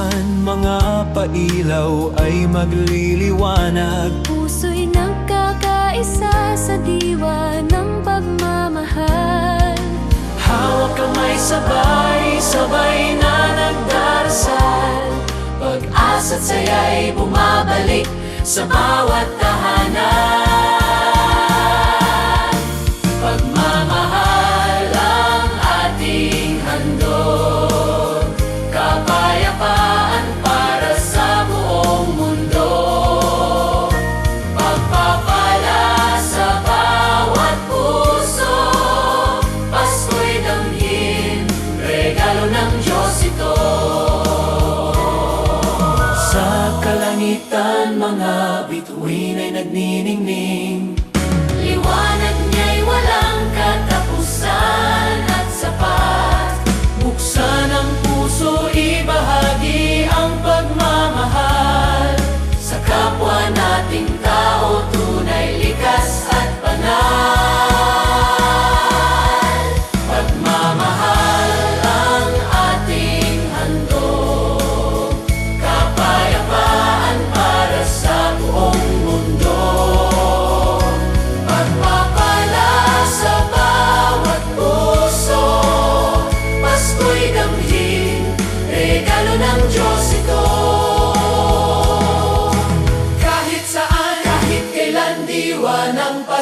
naman mga pailaw ay magliliwanag. Puso'y nagkakaisa sa diwa ng pagmamahal. Hawak kamay sabay-sabay na nagdarasal. Pag-asa't saya'y bumabalik sa bawat tahanan. nagniningning.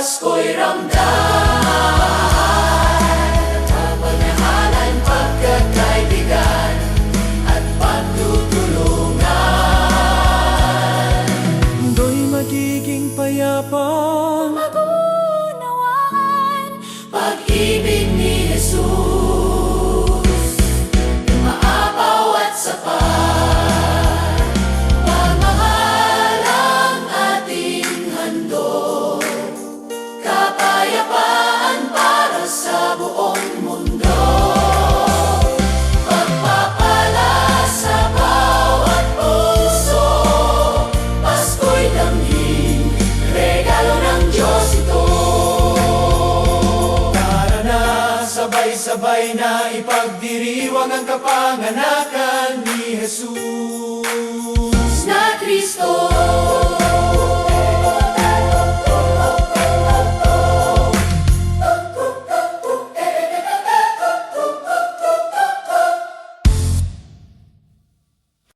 Pasko'y ramdam. Kapagnahalan, pagkakaibigan At pagtutulungan. Mundo'y magiging payapa Sabay-sabay na ipagdiriwang ang kapanganakan ni Jesus na Kristo.